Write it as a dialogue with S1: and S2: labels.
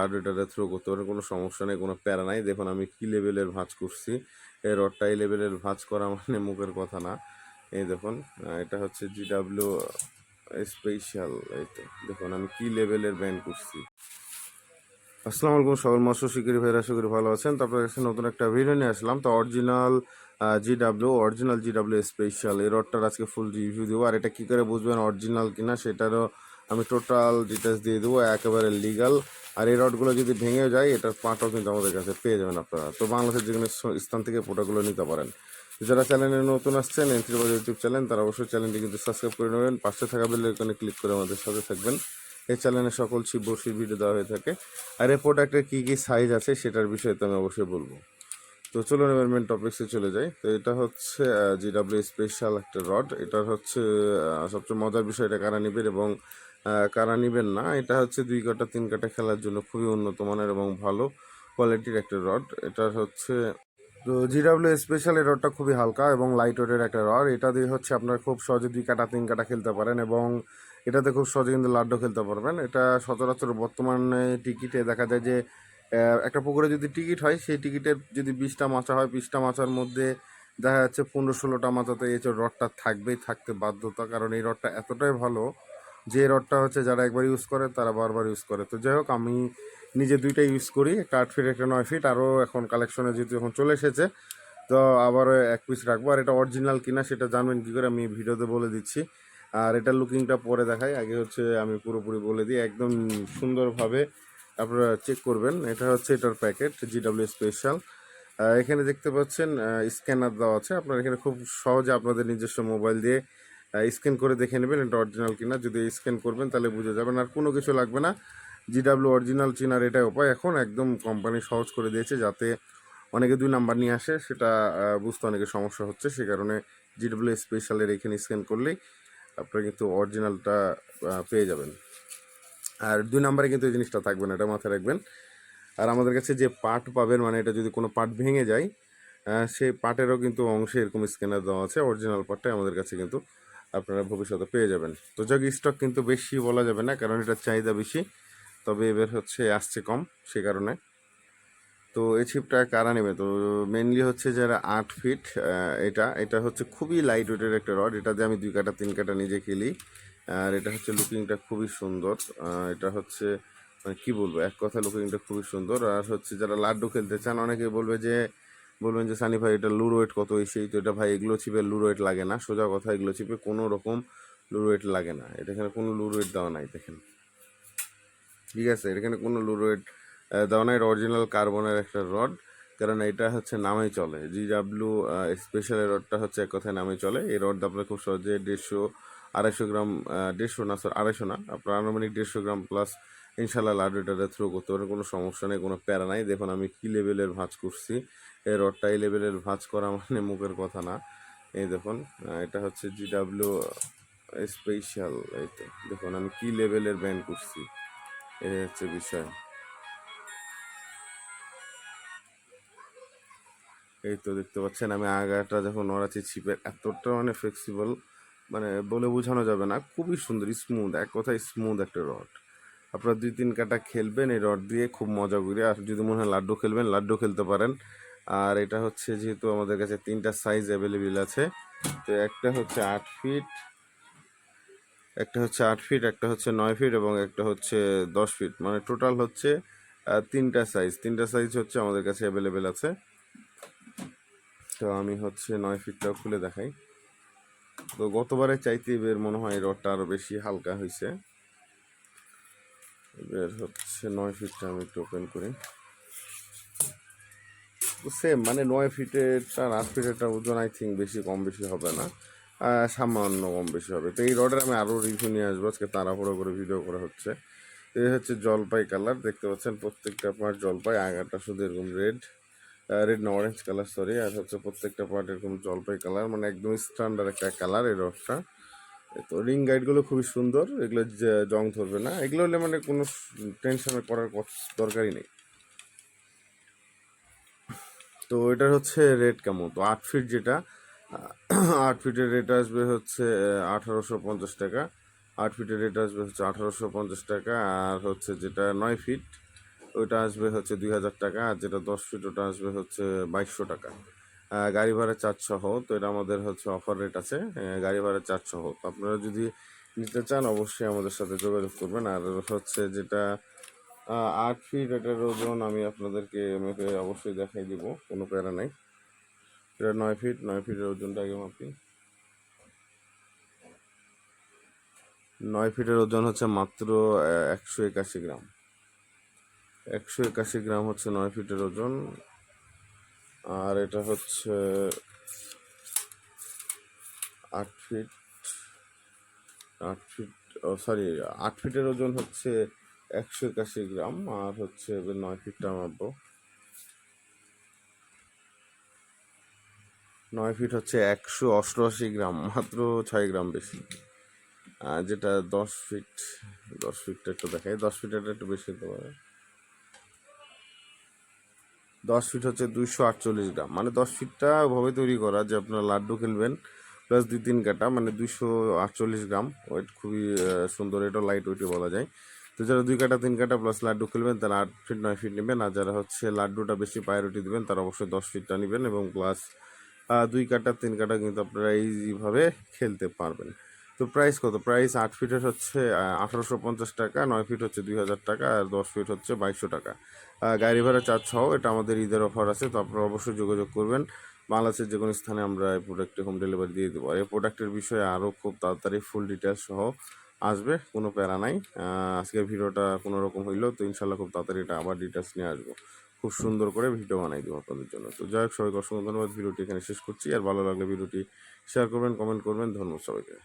S1: হার্ডওয়েটারে throw করতে পারেন, কোনো সমস্যা নেই, কোনো প্যারা নাই। দেখুন, আমি কি লেভেলের ভাঁজ করছি। এই রডটা এই লেভেলের ভাঁজ করা মানে মুখের কথা না। এই দেখুন এটা হচ্ছে জিডাব্লিউ স্পেশাল এই তো। দেখুন, আমি কি লেভেলের ব্যান্ড করছি। আসসালামু আলাইকুম সকল মৎস্য শিকারী ভাইরা আশা করি ভালো আছেন। তো আপনার কাছে নতুন একটা ভিডিও নিয়ে আসলাম। তো original GW original GW special এই রডটার আজকে ফুল রিভিউ দেবো। আর এটা কী করে বুঝবেন অরিজিনাল কিনা, সেটারও আমি টোটাল ডিটেলস দিয়ে দেবো। একেবারে লিগাল আর এই রডগুলো যদি ভেঙে যায়, এটার পাটাও কিন্তু আমাদের কাছে পেয়ে যাবেন আপনারা। তো বাংলাদেশের যে কোনো স্থান থেকে পোটাগুলো নিতে পারেন। যারা চ্যানেলে নতুন আসছেন এন্ট্রি বাজার ইউটিউব চ্যানেল তারা অবশ্যই চ্যানেলটি কিন্তু সাবস্ক্রাইব করে নেবেন। পাশে থাকা বেল আইকনে ক্লিক করে আমাদের সাথে থাকবেন। এই চ্যানেলে সকল ছিপ বসির ভিডিও দেওয়া হয়ে থাকে। আর এই প্রোডাক্টের কী কী সাইজ আছে, সেটার বিষয়ে তো আমি অবশ্যই বলব। তো চলুন এবার মেন টপিক্সে চলে যাই। তো এটা হচ্ছে জিডাব্লিউ স্পেশাল একটা রড এটার হচ্ছে সবচেয়ে মজার বিষয় এটা কারা নিবেন এবং কারা নিবেন না, এটা হচ্ছে দুই কাটা, তিন কাটা খেলার জন্য খুবই উন্নত মানের এবং ভালো কোয়ালিটির একটা রড এটা হচ্ছে, তো জিডাব্লিউ স্পেশাল এই রডটা খুবই হালকা এবং লাইট ওয়েটের একটা রড এটা দিয়ে হচ্ছে আপনারা খুব সহজে দুই কাটা, তিন কাটা খেলতে পারেন এবং এটাতে খুব সহজে কিন্তু লাড্ডু খেলতে পারবেন। এটা সচরাচর বর্তমানে টিকিটে দেখা যায় যে একটা পুকুরে যদি টিকিট হয়, সেই টিকিটের যদি বিশটা মাছা হয়, বিশটা মাছার মধ্যে দেখা যাচ্ছে পনেরো, ষোলোটা মাথাতে এই যে রডটা থাকবেই, থাকতে বাধ্যতা। কারণ এই রডটা এতটাই ভালো যে রডটা হচ্ছে যারা একবার ইউজ করে, তারা বারবার ইউজ করে। তো যাই হোক, আমি নিজে দুইটা ইউজ করি। একটা আট ফিট একটা নয় ফিট আরও এখন কালেকশনে যেহেতু এখন চলে এসেছে, তো আবার এক পিস রাখব। আর এটা অরিজিনাল কিনা সেটা জানবেন কী করে, আমি ভিডিওতে বলে দিচ্ছি। আর এটার লুকিংটা পরে দেখাই। আগে হচ্ছে আমি পুরোপুরি বলে দিই, একদম সুন্দরভাবে আপনারা চেক করবেন। এটা হচ্ছে এটার প্যাকেট জিডাব্লিউ স্পেশাল এখানে দেখতে পাচ্ছেন স্ক্যানার দেওয়া আছে। আপনারা এখানে খুব সহজে আপনাদের নিজস্ব মোবাইল দিয়ে স্ক্যান করে দেখে নেবেন এটা অরিজিনাল কিনা। যদি স্ক্যান করবেন, তাহলে বুঝে যাবেন। আর কোনো কিছু লাগবে না। জিডাব্লিউ অরিজিনাল চিনার এটাই উপায়। এখন একদম কোম্পানি সহজ করে দিয়েছে যাতে অনেকে দুই নাম্বার নিয়ে আসে। সেটা বুঝতে অনেকে সমস্যা হচ্ছে। সে কারণে জিডাব্লিউ স্পেশালের এখানে স্ক্যান করলেই আপনারা কিন্তু অরিজিনালটা পেয়ে যাবেন। আর দুই নাম্বারে কিন্তু এই জিনিসটা থাকবে না, এটা মাথায় রাখবেন। আর আমাদের কাছে যে পার্ট পাবেন মানে এটা যদি কোনো পার্ট ভেঙে যায় সেই পার্টেরও কিন্তু অংশে এরকম স্ক্যানার দেওয়া আছে। অরিজিনাল পার্টটাই আমাদের কাছে কিন্তু আপনারা ভবিষ্যতে পেয়ে যাবেন। তো যাক স্টক কিন্তু বেশি বলা যাবে না, কারণ এটার চাহিদা বেশি। তবে এবার হচ্ছে আসছে কম, সে কারণে। তো এই ছিপটা কারা নেবে? তো মেনলি হচ্ছে যারা আট ফিট এটা এটা হচ্ছে খুবই লাইট ওয়েটের একটা রড এটা দিয়ে আমি দুই কাটা, তিন কাটা নিজে খেলি। আর এটা হচ্ছে লুকিংটা খুবই সুন্দর। এটা হচ্ছে মানে কি বলব, এক কথা লুকিংটা খুবই সুন্দর। আর হচ্ছে যারা লাড্ডু খেলতে চান, অনেকে বলবে যে বলবেন যে, সানি ভাই, এটা লুর ওয়েট কত সেই তো, এটা ভাই, এগুলো চিপে লুর ওয়েট লাগে না। সোজা কথা, এগুলো ছিপে কোনো রকম লুর ওয়েট লাগে না। এটা এখানে কোনো লুর ওয়েট দেওয়া নাই, দেখেন। ঠিক আছে এখানে কোনো লুর ওয়েট দেওয়া নাই। অরিজিনাল কার্বনের একটা রড, কারণ এটা হচ্ছে নামেই চলে। জি ডাব্লিউ স্পেশাল রডটা হচ্ছে এক কথায় নামে চলে। এই রড আপনার খুব সহজে দেড়শো, আড়াইশো গ্রাম দেড়শো না স্যার আড়াইশো না, আপনার আনুমানিক দেড়শো গ্রাম প্লাস ইনশাল্লাহ লাডুটারে থ্রো করতে পারেন, কোনো সমস্যা নেই, কোনো প্যারা নাই। দেখুন আমি কী লেভেলের ভাঁজ করছি রডটা এই লেভেলের ভাঁজ করা মানে মুখের কথা না। এই দেখুন এটা হচ্ছে জি ডাব্লিউ স্পেশাল এই তো। দেখুন, আমি কী লেভেলের ব্যান্ড করছি। এই হচ্ছে বিষয়। এই তো দেখতে পাচ্ছেন, আমি আগাটা যখন নড়াচ্ছি, ছিপের এতটা মানে ফ্লেক্সিবল মানে বলে বোঝানো যাবে না। খুবই সুন্দর স্মুথ এক কথায় স্মুথ একটা রড আপনারা দুই তিন কাটা খেলবেন, এই রড দিয়ে খুব মজা করে। আর যদি মনে হয় লাড্ডু খেলবেন, লাড্ডু খেলতে পারেন। আর এটা হচ্ছে যেহেতু আমাদের কাছে তিনটা সাইজ অ্যাভেলেবেল আছে, তো একটা হচ্ছে আট ফিট একটা হচ্ছে আট ফিট একটা হচ্ছে নয় ফিট এবং একটা হচ্ছে দশ ফিট মানে টোটাল হচ্ছে তিনটা সাইজ তিনটা সাইজ হচ্ছে আমাদের কাছে অ্যাভেলেবেল আছে। তো আমি হচ্ছে নয় ফিটটাও খুলে দেখাই। তো গতবারের চাইতে এবার মনে হয় রডটা আরও বেশি হালকা হয়েছে এবার হচ্ছে নয় ফিটটা আমি একটু ওপেন করি। তো সেম মানে নয় ফিটেরটা আর আট ফিটেরটা ওজন আই থিঙ্ক বেশি, কম বেশি হবে না। সামান্য কম বেশি হবে। তো এই রডের আমি আরও রিভিউ নিয়ে আসব। আজকে তাড়াহুড়ো করে ভিডিও করা হচ্ছে। এই হচ্ছে জলপাই কালার দেখতে পাচ্ছেন প্রত্যেকটা পার্ট জলপাই, আগাটা শুধু এরকম রেড রেড না অরেঞ্জ কালার সরি আর হচ্ছে প্রত্যেকটা পার্ট এরকম জলপাই কালার মানে একদম স্ট্যান্ডার্ড একটা কালার এই রডটা তো রিং গাইডগুলো খুবই সুন্দর। এগুলো জং ধরবে না। এগুলো হলে মানে কোনো টেনশন করার দরকারই নেই। তো এটার হচ্ছে রেট কেমন? তো আট ফিট যেটা আট ফিটের রেট আসবে হচ্ছে আঠারোশো পঞ্চাশ টাকা। আট ফিটের রেট আসবে হচ্ছে আঠারোশো পঞ্চাশ টাকা, আর হচ্ছে যেটা নয় ফিট ওইটা আসবে হচ্ছে দুই হাজার টাকা, আর যেটা দশ ফিট ওটা আসবে হচ্ছে বাইশশো টাকা। গাড়ি ভাড়া চার্জ সহ, তো এটা আমাদের হচ্ছে অফার রেট আছে গাড়ি ভাড়া চার্জ সহ। আপনারা যদি নিতে চান, অবশ্যই আমাদের সাথে যোগাযোগ করবেন, আর হচ্ছে যেটা আট ফিট এটার ওজন আমি আপনাদেরকে আমাকে অবশ্যই দেখাই দিব, কোনো প্যারা নাই। এটা নয় ফিট নয় ফিটের ওজনটা আগে মাপি। নয় ফিটের ওজন হচ্ছে মাত্র একশো একাশি গ্রাম। একশো একাশি গ্রাম হচ্ছে নয় ফিটের ওজন। আর এটা হচ্ছে আট ফিট আট ফিট সরি আট ফিটের ওজন হচ্ছে একশো একাশি গ্রাম, আর হচ্ছে নয় ফিটটা মাপবো নয় ফিট হচ্ছে একশো অষ্টআশি গ্রাম, মাত্র ছয় গ্রাম বেশি। যেটা দশ ফিট, দশ ফিটটা একটু দেখাই। দশ ফিটটা একটু বেশি হতে পারে। দশ ফিট হচ্ছে দুইশো আটচল্লিশ গ্রাম। মানে দশ ফিটটা ওভাবে তৈরি করা যে আপনার লাড্ডু খেলবেন, প্লাস দুই তিন কাটা মানে দুইশো আটচল্লিশ গ্রাম। ওয়েট খুবই সুন্দর, এটা লাইট ওয়েটে বলা যায়। তো যারা দুই কাটা, তিন কাটা প্লাস লাড্ডু খেলবেন, তারা আট ফিট নয় ফিট নেবেন। আর যারা হচ্ছে লাড্ডুটা বেশি প্রায়োরিটি দেবেন, তারা অবশ্যই দশ ফিটটা নেবেন এবং প্লাস দুই কাটা, তিন কাটা কিন্তু আপনারা ইজিভাবে খেলতে পারবেন। তো প্রাইস কত? প্রাইস আট ফিটের হচ্ছে আঠারোশো পঞ্চাশ টাকা, নয় ফিট হচ্ছে দুই হাজার টাকা, আর দশ ফিট হচ্ছে বাইশশো টাকা। গাড়ি ভাড়া চার্জ সহ এটা আমাদের ঈদের অফার আছে, তো আপনারা অবশ্যই যোগাযোগ করবেন। বাংলাদেশের যে কোনো স্থানে আমরা এই প্রোডাক্টটি হোম ডেলিভারি দিয়ে দেবো। আর এই প্রোডাক্টের বিষয়ে আরও খুব তাড়াতাড়ি ফুল ডিটেলস সহ আসবে, কোনো প্যারা নাই। আজকের ভিডিওটা কোনো রকম হইল তো ইনশাল্লাহ খুব তাড়াতাড়ি এটা আবার ডিটেলস নিয়ে আসব। খুব সুন্দর করে ভিডিও বানাই দেবো আপনাদের জন্য। তো যাই হোক, সবাইকে অসংখ্য ধন্যবাদ। ভিডিওটি এখানে শেষ করছি। আর ভালো লাগলে ভিডিওটি শেয়ার করবেন কমেন্ট করবেন। ধন্যবাদ সবাইকে।